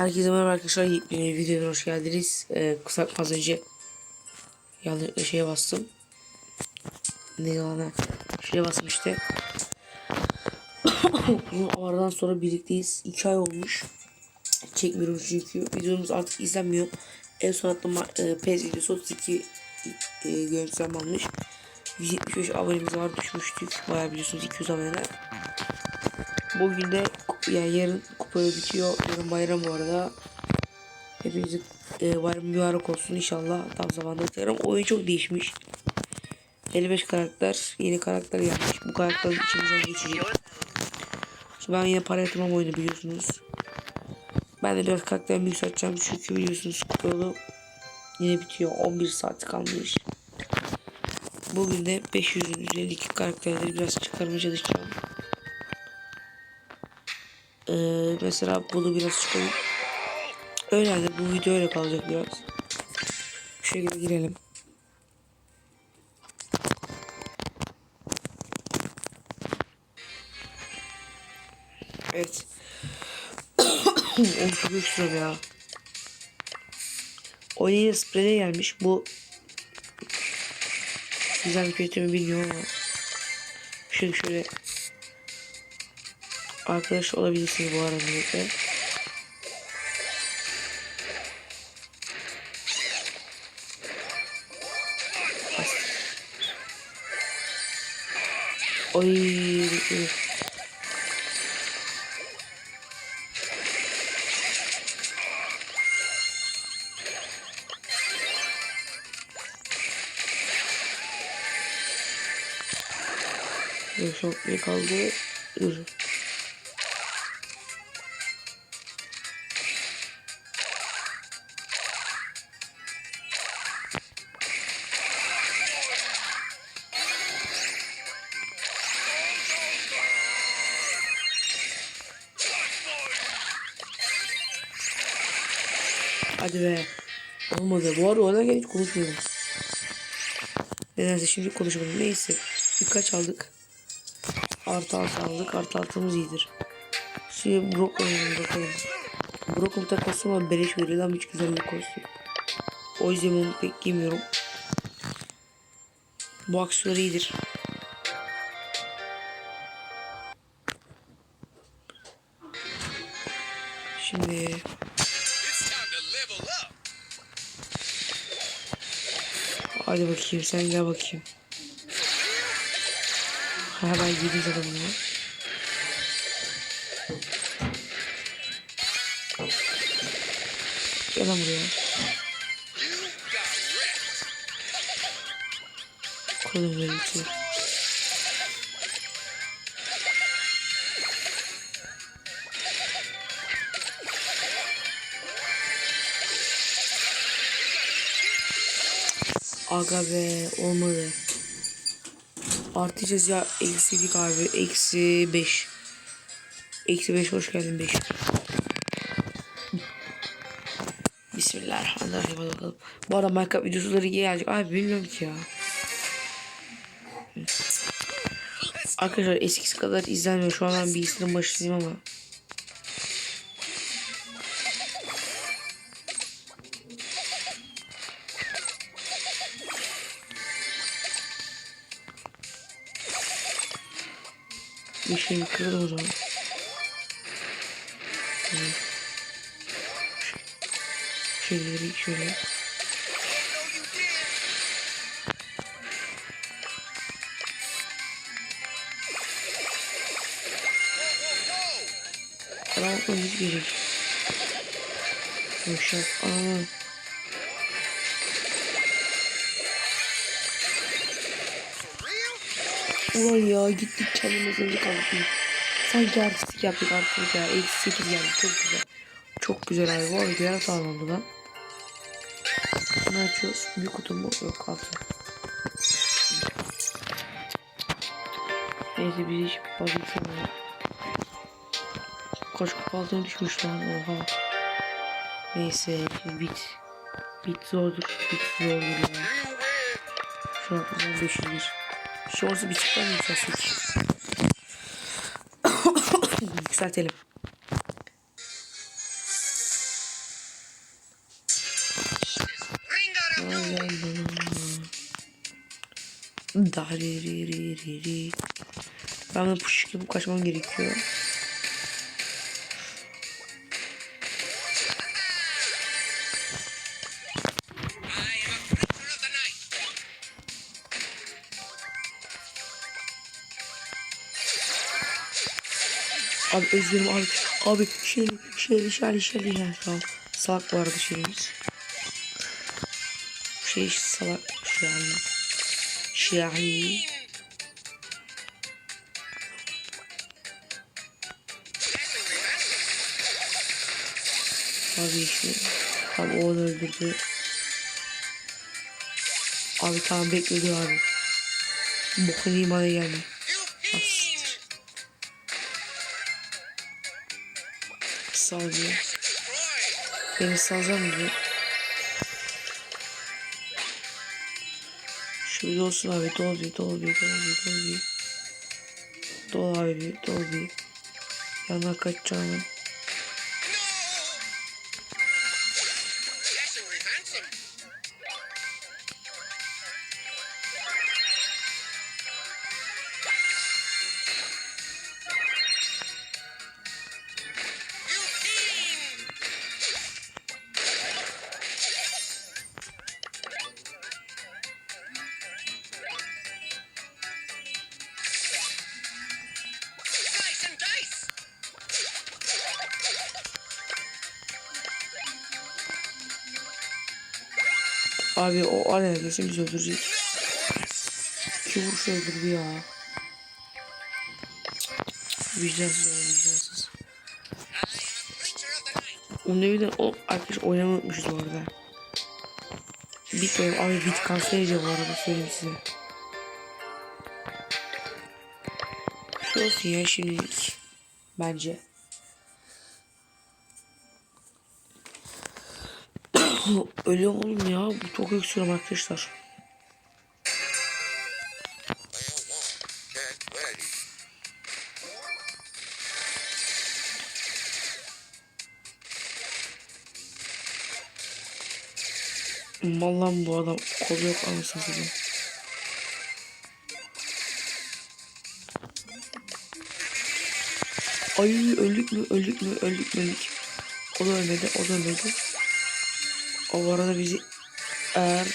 Herkese merhaba arkadaşlar. Yepyeni videoya hoş geldiniz. Ee, kısa az önce yanlış şeye bastım. Ne yalan şeye bastım işte. Uzun aradan sonra birlikteyiz. 2 ay olmuş. Çekmiyorum çünkü videomuz artık izlenmiyor. En son attığım e, PES videosu 32 e, görüntülenme almış. 175 abonemiz var düşmüştük. Bayağı biliyorsunuz 200 abone. Bugün de yani yarın kupa bitiyor. Yarın bayram bu arada. Hepinize e, bayram mübarek olsun inşallah. Tam zamanda bitirelim. Oyun çok değişmiş. 55 karakter. Yeni karakter gelmiş. Bu karakter içimizden geçecek. Şimdi ben yine para yatırmam oyunu biliyorsunuz. Ben de biraz karakterimi yükselteceğim. Çünkü biliyorsunuz kupa yine bitiyor. 11 saat kalmış. Bugün de 500'ün üzerindeki karakterleri biraz çıkarmaya çalışacağım. Ee, mesela bunu biraz çıkalım. Öyle yani bu video öyle kalacak biraz. Şu şekilde girelim. Evet. Oğlum çok öksürüyorum ya. Oyuna spreye gelmiş. Bu güzel bir kötü mü bilmiyorum ama şöyle şöyle arkadaş olabilirsiniz bu aranızda. Oy. Dur çok ne kaldı? Dur. Hadi be. Olmadı. Bu arada ona hiç konuşmuyorum. Nedense şimdi konuşmadım. Neyse. Birkaç aldık. Artı altı aldık. Artı altımız iyidir. Şimdi oynayalım bakalım. Da kostüm ama beleş veriyor ama hiç güzel bir kostüm. O yüzden onu pek giymiyorum. Bu aksiyonlar iyidir. Hadi bakayım sen gel bakayım. Ha ben yedim zaten bunu. Gel lan buraya. You got wrecked. Aga be olmadı. Artıcağız ya eksilik abi. Eksi 5. Eksi 5 hoş geldin 5. Bismillahirrahmanirrahim hadi bakalım. Bu arada Minecraft videoları gelecek. Abi bilmiyorum ki ya. Arkadaşlar eskisi kadar izlenmiyor. Şu an ben bilgisayarın başındayım ama. Did. Whoa, whoa, Adam aklıma hiç gelecek. Yumuşak. Aa. Ulan ya gittik kendimiz önce kaldık. Sanki artistik yaptık artık ya. 8 geldi çok güzel. Çok güzel abi. Bu arada gören sağlandı lan. Bunu açıyoruz. Bir kutu mu? Yok altı. Neyse bizi hiç fazla düşünmüyor. Kaç kupa altına düşmüş lan oha. Neyse bit. Bit zordur. Bit zordur ya. Şu an 15 101. Şorzu bir çıkar mı Yükseltelim. Daririririri. Ben de push gibi kaçmam gerekiyor. Abi özlerim abi. Abi şöyle şöyle şöyle şöyle ya. Tamam. Salak vardı şeyimiz. Şey salak yani. Şahi. Abi işte. Abi o onu öldürdü. Abi tamam bekledi abi. Bokun imana gelme. You Destroyed! Beni salacak mı. Şöyle olsun abi dol bir dol bir dol bir dol bir. Dol abi dol bir. Yanına kaçacağım Abi o araya kesin bizi öldürecek. İki vuruş öldürdü ya. Vicdansız o vicdansız. Onun evinden o arkadaş oynamayı unutmuşuz bu arada. Bit benim abi bit kanser ediyor bu arada söyleyeyim size. Şu olsun ya şimdilik. Bence. Ölüyorum oğlum ya. Bu çok öksürüyorum arkadaşlar. Mallan bu adam. Kolu yok anasını satayım. Ay öldük mü öldük mü öldük mü öldük. O da ölmedi o da ölmedi. O arada bizi eğer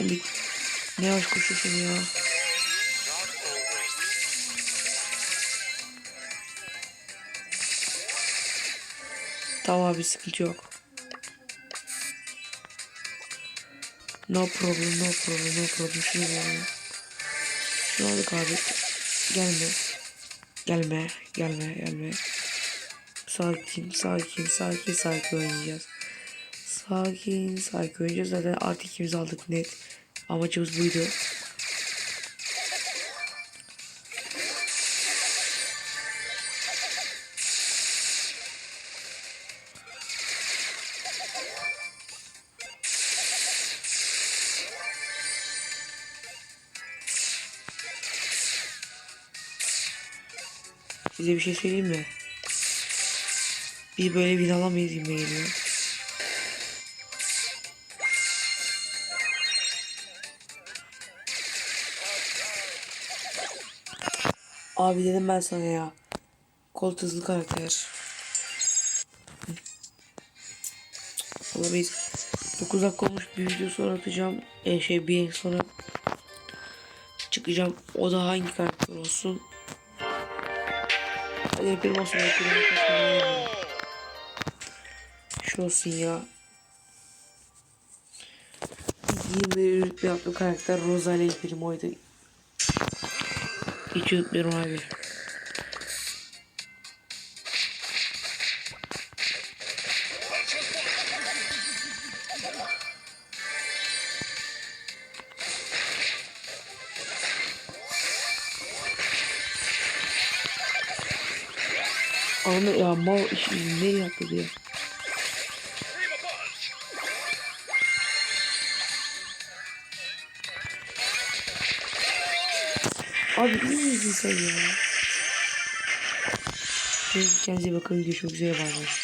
bir ne yavaş koşuyorsun ya. Tamam abi sıkıntı yok. No problem no problem no problem. Şunu alalım. Şunu aldık abi. Gelme. Gelme gelme gelme. Sakin sakin sakin sakin oynayacağız. Sakin sakin oynayacağız. Zaten artık ikimiz aldık net. Amacımız buydu. Size bir şey söyleyeyim mi? Bir böyle bin alamayız gibi geliyor. Abi dedim ben sana ya. Kolt hızlı karakter. Olamayız. 9 dakika olmuş bir video sonra atacağım. E, şey bir sonra çıkacağım. O da hangi karakter olsun? Hadi yapayım olsun. Yapayım Şu olsun ya. 21 rütbe yaptığım karakter Rosa ile Primo'ydu. Hiç unutmuyorum abi. Ahmet ya mal işini nereye yaptı diye. Abi iyi misin sen ya? Kendinize bakın görüşmek üzere bay bay.